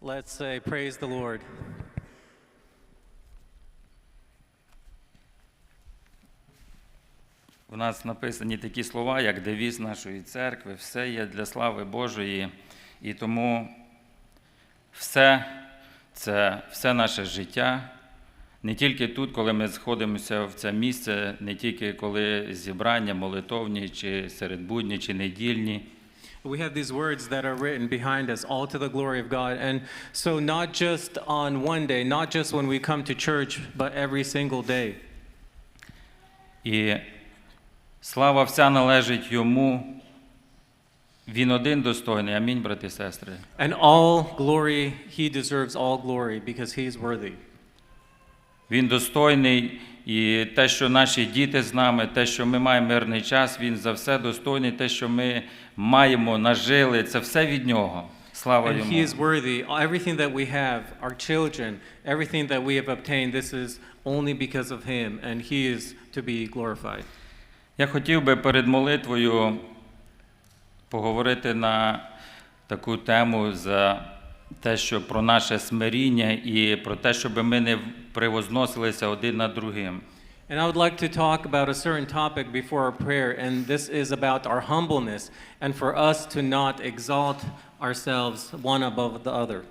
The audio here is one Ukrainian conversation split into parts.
Let's say, Praise the Lord. У нас написані такі слова, як девіз нашої церкви, все є для слави Божої. І тому все це все наше життя. Не тільки тут, коли ми сходимося в це місце, не тільки коли зібрання молитовні, чи серед будні, чи недільні. We have these words that are written behind us, all to the glory of God. And so, not just on one day, not just when we come to church, but every single day. І слава вся належить йому. Він один достойний. Амінь, брати і сестри. And all glory, he deserves all glory because he is worthy. Він достойний, і те, що наші діти з нами, те, що ми маємо мирний час, він за все достойний. Те, що ми маємо, нажили, це все від нього. Слава And йому. he is worthy. Everything that we have, our children, everything that we have obtained, this is only because of him, and he is to be glorified. Я хотів би перед молитвою поговорити на таку тему за те, що про наше смиріння і про те, щоб ми не превозносилися один над другим. And I would like to talk about a certain topic before our prayer, and this is about our humbleness, and for us to not exalt ourselves one above the other.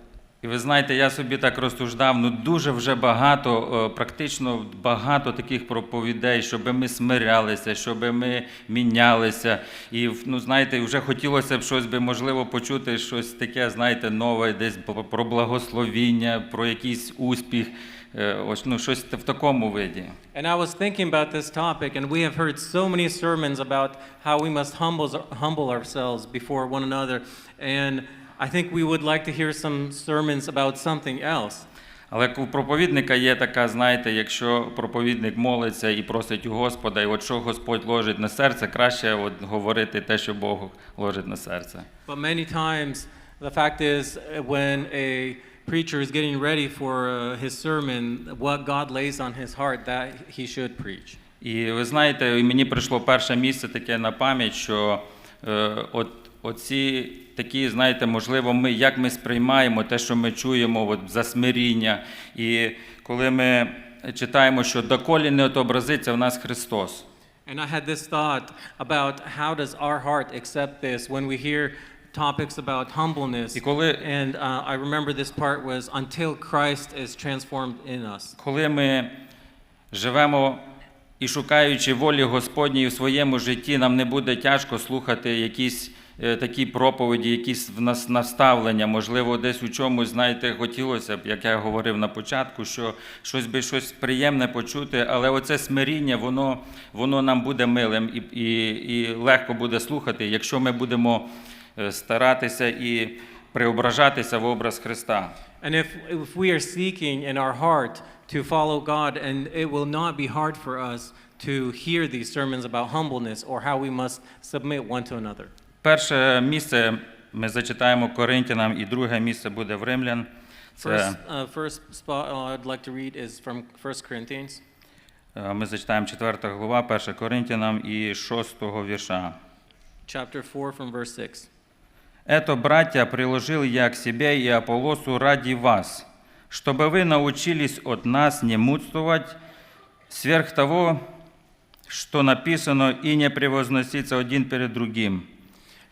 Ви знаєте, я собі так розсуждав, ну дуже вже багато, е, практично багато таких проповідей, щоб ми смирялися, щоб ми мінялися. І ну, знаєте, вже хотілося б щось би можливо почути, щось таке, знаєте, нове, десь про благословіння, про якийсь успіх. Е, Ось ну щось в такому виді. And I was thinking about this topic, and we have heard so many sermons about how we must humble, humble ourselves before one another, and I think we would like to hear some sermons about something else. Але у проповідника є така, знаєте, якщо проповідник молиться і просить у Господа, і от що Господь ложить на серце, краще от говорити те, що Бог ложить на серце. But many times, the fact is, uh, when a preacher is getting ready for uh, his sermon, what God lays on his heart, that he should preach. І ви знаєте, і мені прийшло перше місце таке на пам'ять, що е, от оці такі, знаєте, можливо, ми як ми сприймаємо те, що ми чуємо, от за смиріння. І коли ми читаємо, що доколі не отобразиться в нас Христос. And I had this thought about how does our heart accept this when we hear topics about humbleness. І коли, And uh, I remember this part was until Christ is transformed in us. коли ми живемо і шукаючи волі Господньої в своєму житті, нам не буде тяжко слухати якісь такі проповіді, якісь в нас наставлення, можливо, десь у чомусь, знаєте, хотілося б, як я говорив на початку, що щось би щось приємне почути, але оце смиріння, воно, воно нам буде милим і, і, і легко буде слухати, якщо ми будемо е, старатися і преображатися в образ Христа. And if, if we are seeking in our heart to follow God, and it will not be hard for us to hear these sermons about humbleness or how we must submit one to another. Перше місце ми зачитаємо Коринтянам, і друге місце буде в Римлян. Це First, uh, first spot uh, I'd like to read is from 1 Corinthians, е, ми зачитаємо 4 глава, 1 Коринтянам і 6 вірша. chapter 4, from verse 6. «Это, братья, приложил я к себе и Аполлосу ради вас, чтобы вы научились от нас не мудствовать сверх того, что написано, и не превозноситься один перед другим».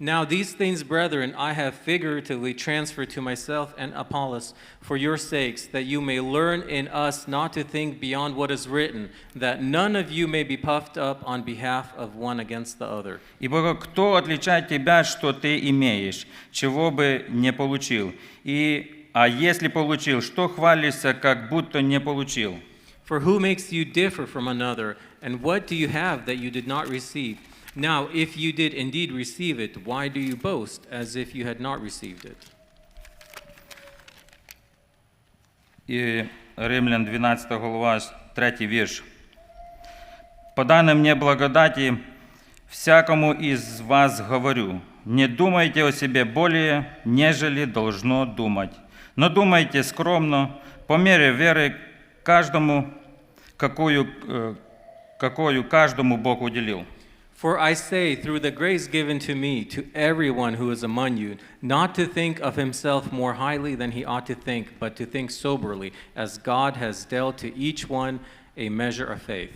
Now, these things, brethren, I have figuratively transferred to myself and Apollos for your sakes, that you may learn in us not to think beyond what is written, that none of you may be puffed up on behalf of one against the other. Ибо кто отличает тебя, что ты имеешь, чего бы не получил? И, а если получил, что хвалишься, как будто не получил? For who makes you differ from another, and what do you have that you did not receive? Now, if you did indeed receive it, why do you boast as if you had not received it? І Римлян 12 глава, 3 вірш. «По данной мне благодати всякому из вас говорю, не думайте о себе более, нежели должно думать, но думайте скромно, по мере веры каждому, какую, э, какую каждому Бог уделил». For I say, through the grace given to me, to everyone who is among you, not to think of himself more highly than he ought to think, but to think soberly, as God has dealt to each one a measure of faith.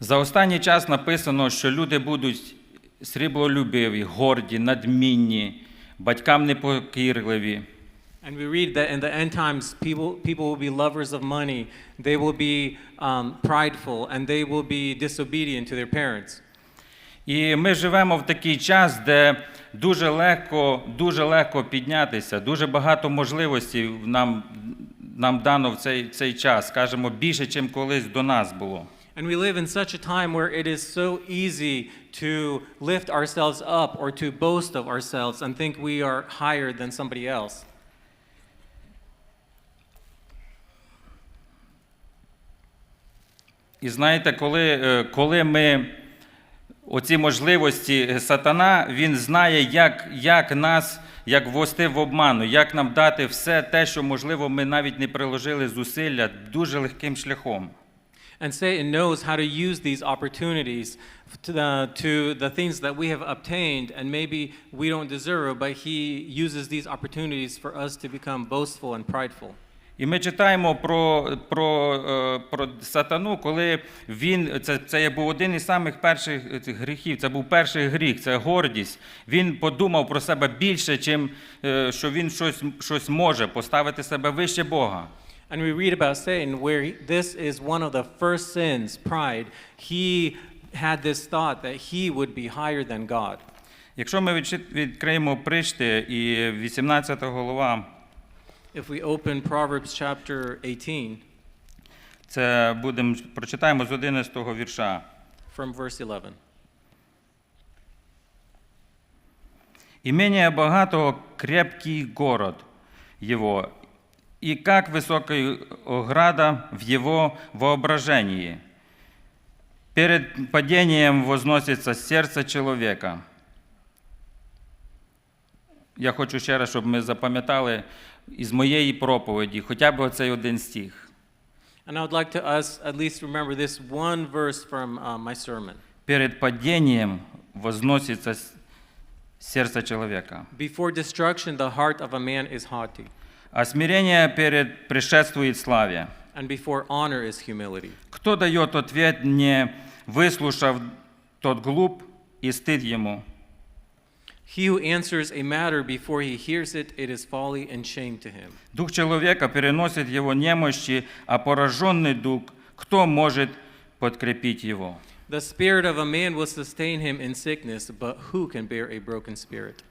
За останній час написано, що люди будуть сріблолюбиві, горді, надмінні, батькам непокірливі. And we read that in the end times, people, people will be lovers of money, they will be um, prideful, and they will be disobedient to their parents. І ми живемо в такий час, де дуже легко, дуже легко піднятися, дуже багато можливостей нам, нам дано в цей, цей час, скажімо, більше, ніж колись до нас було. And we live in such a time where it is so easy to lift ourselves up or to boast of ourselves and think we are higher than somebody else. І знаєте, коли, е, коли ми оці можливості, е, сатана, він знає, як, як нас, як ввести в обману, як нам дати все те, що, можливо, ми навіть не приложили зусилля дуже легким шляхом. And Satan knows how to use these opportunities to the, to the things that we have obtained and maybe we don't deserve, but he uses these opportunities for us to become boastful and prideful. І ми читаємо про, про, е, про сатану, коли він, це, це був один із самих перших гріхів, це був перший гріх, це гордість. Він подумав про себе більше, чим е, що він щось, щось може, поставити себе вище Бога. And we read about Satan where he, this is one of the first sins, pride. He had this thought that he would be higher than God. Якщо ми відкриємо причти і 18 голова, If we open Proverbs chapter 18 це будемо прочитаємо з 11 вірша. from verse 11. Имение богатого крепкий город его, и как высокая ограда в его воображении. Перед падением возносится серце чоловіка. Я хочу ще раз, щоб ми запам'ятали із моєї проповіді хоча б оцей один стих. And I would like to us at least remember this one verse from uh, my sermon. Перед падением возносится с- сердце человека. Before destruction, the heart of a man is haughty, А смирение перед предшествует славе. and before honor is humility. Кто дает ответ, не выслушав тот глуп и стыд ему? He who answers a matter before he hears it, it is folly and shame to him. Дух человека переносит его немощи, а пораженный дух, кто может подкрепить его? The spirit of a man will sustain him in sickness, but who can bear a broken spirit?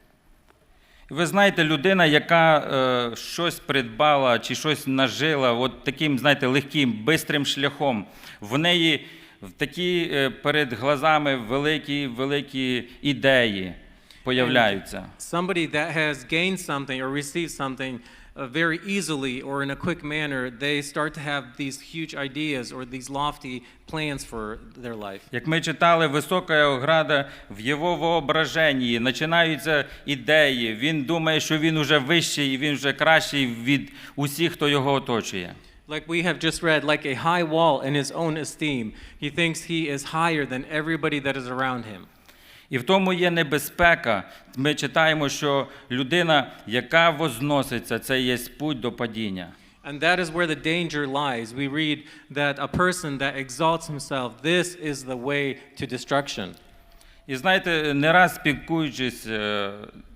Ви знаєте, людина, яка е, щось придбала чи щось нажила, от таким, знаєте, легким, бистрим шляхом, в неї в такі е, перед глазами великі, великі ідеї появляються. Somebody that has gained something or received something uh, very easily or in a quick manner, they start to have these huge ideas or these lofty plans for their life. Як ми читали, висока ограда в його воображенні, починаються ідеї. Він думає, що він уже вищий і він вже кращий від усіх, хто його оточує. Like we have just read, like a high wall in his own esteem, he thinks he is higher than everybody that is around him. І в тому є небезпека. Ми читаємо, що людина, яка возноситься, це є путь до падіння. And that is where the danger lies. We read that a person that exalts himself, this is the way to destruction. І знаєте, не раз спілкуючись, е,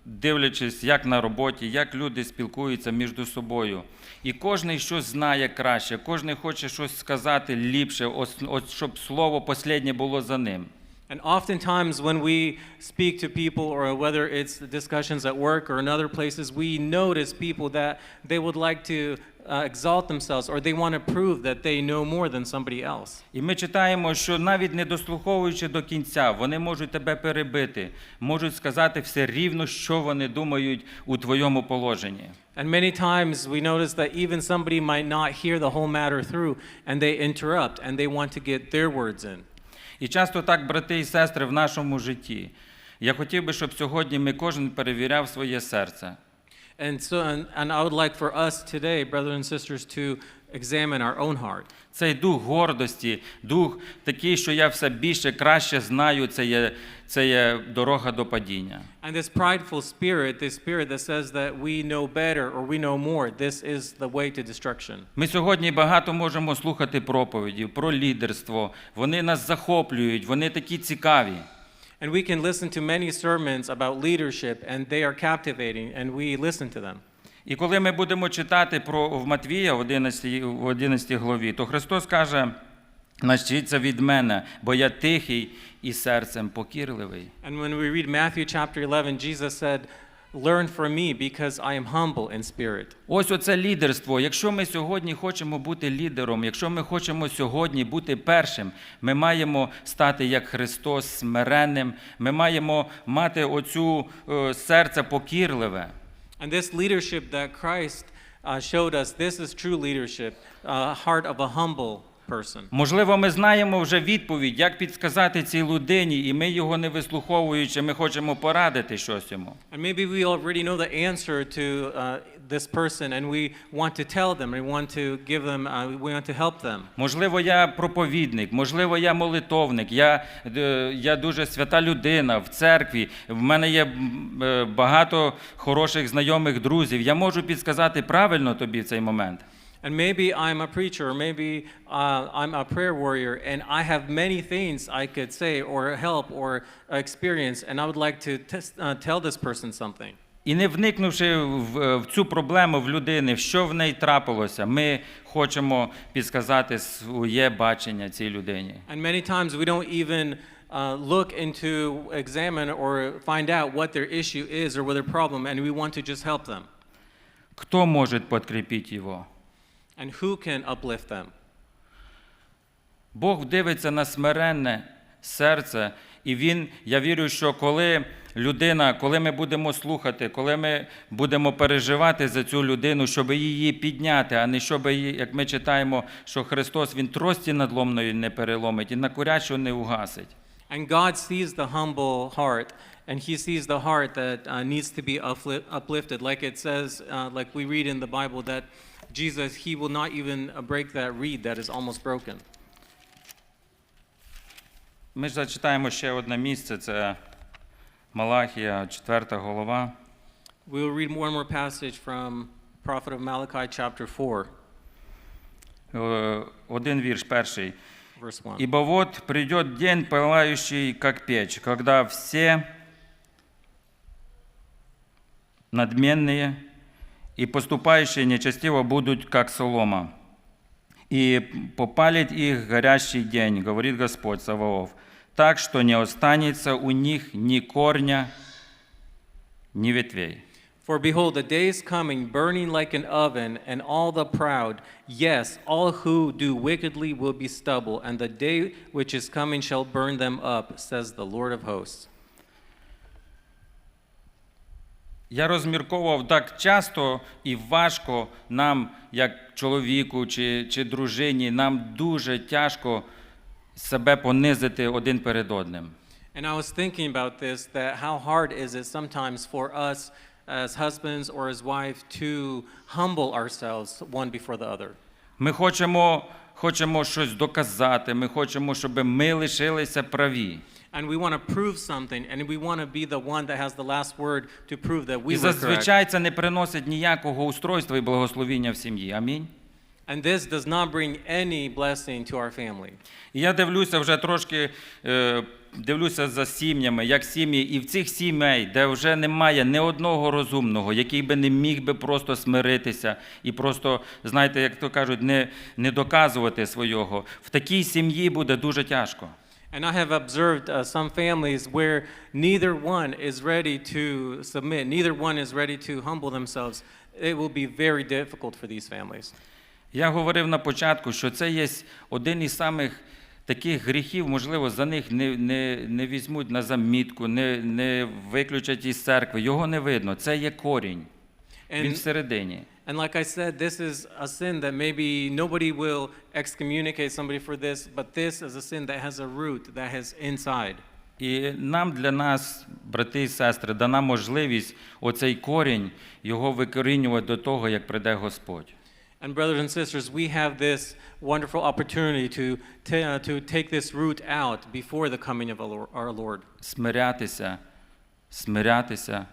дивлячись, як на роботі, як люди спілкуються між собою. І кожен щось знає краще, кожен хоче щось сказати ліпше, щоб слово останнє було за ним. And oftentimes, when we speak to people, or whether it's discussions at work or in other places, we notice people that they would like to uh, exalt themselves or they want to prove that they know more than somebody else. І ми читаємо, що навіть не дослуховуючи до кінця, вони можуть тебе перебити, можуть сказати все рівно, що вони думають у твоєму положенні. And many times we notice that even somebody might not hear the whole matter through and they interrupt and they want to get their words in. І часто так, брати і сестри, в нашому житті. Я хотів би, щоб сьогодні ми кожен перевіряв своє серце. And so, and, and I would like for us today, brothers and sisters, to examine our own heart. Цей дух гордості, дух такий, що я все більше краще знаю, це є, це є дорога до падіння. And this prideful spirit, this spirit that says that we know better or we know more, this is the way to destruction. Ми сьогодні багато можемо слухати проповідів про лідерство. Вони нас захоплюють, вони такі цікаві. And we can listen to many sermons about leadership, and they are captivating, and we listen to them. І коли ми будемо читати про в Матвія в 11, в 11 главі, то Христос каже: навчіться від мене, бо я тихий і серцем покірливий. And when we read Matthew chapter 11, Jesus said, Learn from me because I am humble in spirit. Ось оце лідерство. Якщо ми сьогодні хочемо бути лідером, якщо ми хочемо сьогодні бути першим, ми маємо стати як Христос смиренним, ми маємо мати оцю е, серце покірливе. And this leadership that Christ uh, showed us, this is true leadership, a heart of a humble. Можливо, ми знаємо вже відповідь, як підсказати цій людині, і ми його не вислуховуючи, ми хочемо порадити щось йому. And maybe we already know the answer to uh, this person, and we want to tell them, we want to give them, uh, we want to help them. Можливо, я проповідник, можливо, я молитовник, я, е, я дуже свята людина в церкві. В мене є е, багато хороших знайомих друзів. Я можу підсказати правильно тобі в цей момент. And maybe I'm a preacher, or maybe uh, I'm a prayer warrior, and I have many things I could say, or help, or experience, and I would like to tes- uh, tell this person something. І не вникнувши в, в цю проблему в людини, що в неї трапилося, ми хочемо підсказати своє бачення цій людині. And many times we don't even uh, look into, examine, or find out what their issue is or what their problem, and we want to just help them. Хто може підкріпити його? And who can uplift them? Бог дивиться на смиренне серце, і Він, я вірю, що коли людина, коли ми будемо слухати, коли ми будемо переживати за цю людину, щоб її підняти, а не щоб її, як ми читаємо, що Христос Він трості надломної не переломить і на курячу не угасить. And God sees the humble heart, and He sees the heart that uh, needs to be upli- uplifted. Like it says, uh, like we read in the Bible, that Jesus, He will not even uh, break that reed that is almost broken. Ми ж зачитаємо ще одне місце, це Малахія, 4 голова. We will read one more passage from prophet of Malachi, chapter 4, Е, Один вірш перший. verse 1. Ибо вот придет день, пылающий, как печь, когда все надменные и поступающие нечестиво будут, как солома. И попалит их горящий день, говорит Господь Саваоф, так что не останется у них ни корня, ни ветвей. For behold, the day is coming, burning like an oven, and all the proud, yes, all who do wickedly will be stubble, and the day which is coming shall burn them up, says the Lord of hosts. Я розмірковував так часто і важко нам, як чоловіку чи, чи дружині, нам дуже тяжко себе понизити один перед одним. And I was thinking about this that how hard is it sometimes for us as husbands or as wife to humble ourselves one before the other. Ми хочемо, хочемо щось доказати, ми хочемо, щоб ми лишилися праві. And we want to prove something, and we want to be the one that has the last word to prove that we І were correct. зазвичай це не приносить ніякого устройства і благословіння в сім'ї. Амінь. And this does not bring any blessing to our family. І я дивлюся вже трошки, е, дивлюся за сім'ями, як сім'ї, і в цих сімей, де вже немає ні одного розумного, який би не міг би просто смиритися і просто, знаєте, як то кажуть, не, не доказувати свого. В такій сім'ї буде дуже тяжко. And I have observed uh, some families where neither one is ready to submit, neither one is ready to humble themselves. It will be very difficult for these families. Я говорив на початку, що це є один із самих таких гріхів, можливо, за них не, не, не візьмуть на замітку, не, не виключать із церкви. Його не видно. Це є корінь. Він всередині. and like I said, this is a sin that maybe nobody will excommunicate somebody for this, but this is a sin that has a root that has inside. І нам для нас, брати і сестри, дана можливість оцей корінь його викорінювати до того, як прийде Господь. And brothers and sisters, we have this wonderful opportunity to, ta- to take this root out before the coming of our Lord- our Lord, Смирятися, смирятися,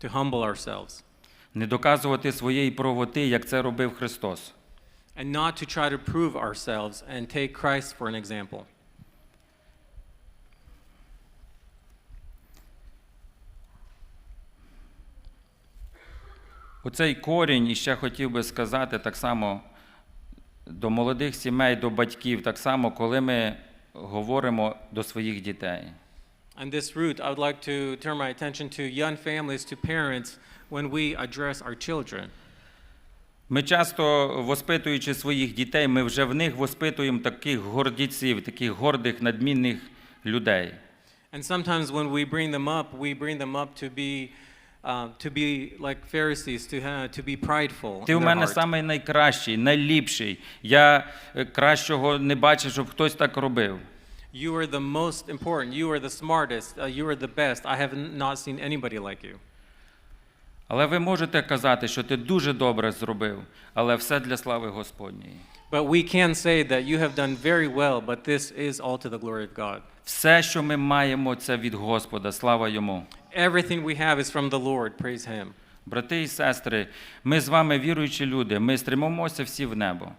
to humble ourselves, Не доказувати своєї правоти, як це робив Христос. and not to try to prove ourselves and take Christ for an example. Оцей корінь, і ще хотів би сказати так само до молодих сімей, до батьків, так само, коли ми говоримо до своїх дітей. And this root, I would like to turn my attention to young families, to parents, when we address our children. Ми часто, воспитуючи своїх дітей, ми вже в них воспитуємо таких гордіців, таких гордих, надмінних людей. And sometimes when we bring them up, we bring them up to be, uh, to be like Pharisees, to, have, to be prideful. Ти in у their мене heart. самий найкращий, найліпший. Я е, кращого не бачив, щоб хтось так робив. You are the most important. You are the smartest. Uh, you are the best. I have not seen anybody like you. Але ви можете казати, що ти дуже добре зробив, але все для слави Господньої. But we can say that you have done very well, but this is all to the glory of God. Все, що ми маємо, це від Господа. Слава йому. Everything we have is from the Lord. Praise Him. Брати і сестри, ми з вами віруючі люди, ми стримимося всі в небо.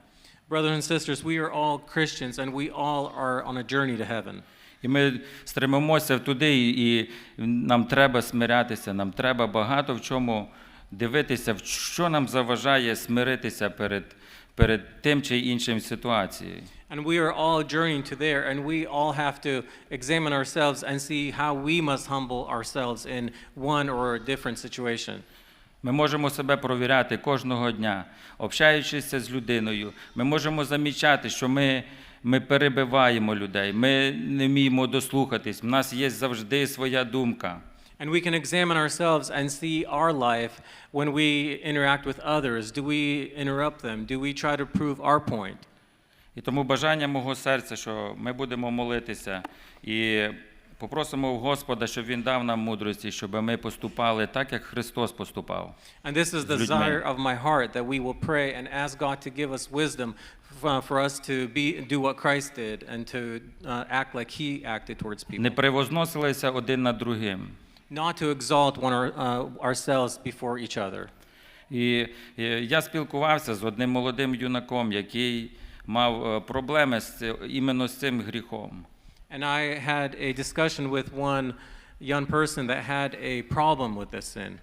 Brothers and sisters, we are all Christians and we all are on a journey to heaven. І ми стримимося туди, і і нам треба смирятися, нам треба багато в чому дивитися, в що нам заважає смиритися перед, перед тим чи іншим ситуацією. And we are all journeying to there, and we all have to examine ourselves and see how we must humble ourselves in one or a different situation. Ми можемо себе провіряти кожного дня, общаючися з людиною. Ми можемо замічати, що ми, ми перебиваємо людей, ми не вміємо дослухатись. У нас є завжди своя думка. And we can examine ourselves and see our life when we interact with others. Do we interrupt them? Do we try to prove our point? І тому бажання мого серця, що ми будемо молитися і попросимо у Господа, щоб Він дав нам мудрості, щоб ми поступали так, як Христос поступав. And this is the desire of my heart that we will pray and ask God to give us wisdom f- for us to be do what Christ did and to uh, act like He acted towards people. Не превозносилися один над другим. not to exalt one our, uh, ourselves before each other. І я спілкувався з одним молодим юнаком, який мав е, проблеми з іменно з цим гріхом. And I had a discussion with one young person that had a problem with this sin.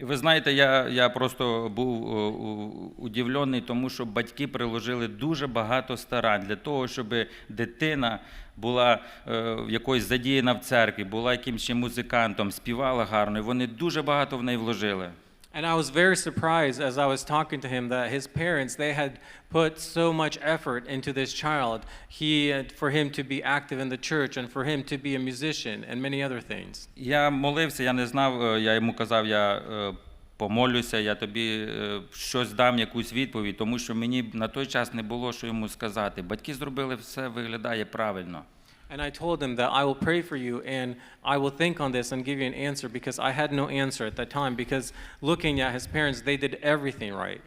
І ви знаєте, я, я просто був е, удивлений, тому що батьки приложили дуже багато старань для того, щоб дитина була е, якось задіяна в церкві, була якимось музикантом, співала гарно. І вони дуже багато в неї вложили. And I was very surprised as I was talking to him that his parents they had put so much effort into this child. He for him to be active in the church and for him to be a musician and many other things. Я молився, я не знав, е, я йому казав, я е, помолюся, я тобі е, щось дам, якусь відповідь, тому що мені на той час не було що йому сказати. Батьки зробили все, виглядає правильно. And I told him that I will pray for you and I will think on this and give you an answer because I had no answer at that time because looking at his parents they did everything right.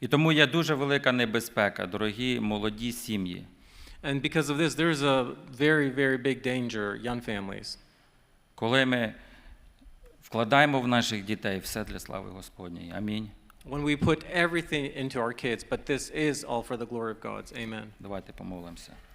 І тому є дуже велика небезпека, дорогі молоді сім'ї. And because of this there's a very very big danger young families. Коли ми вкладаємо в наших дітей все для слави Господньої. Амінь. When we put everything into our kids but this is all for the glory of God's. Amen. Давайте помолимося. Слава йому.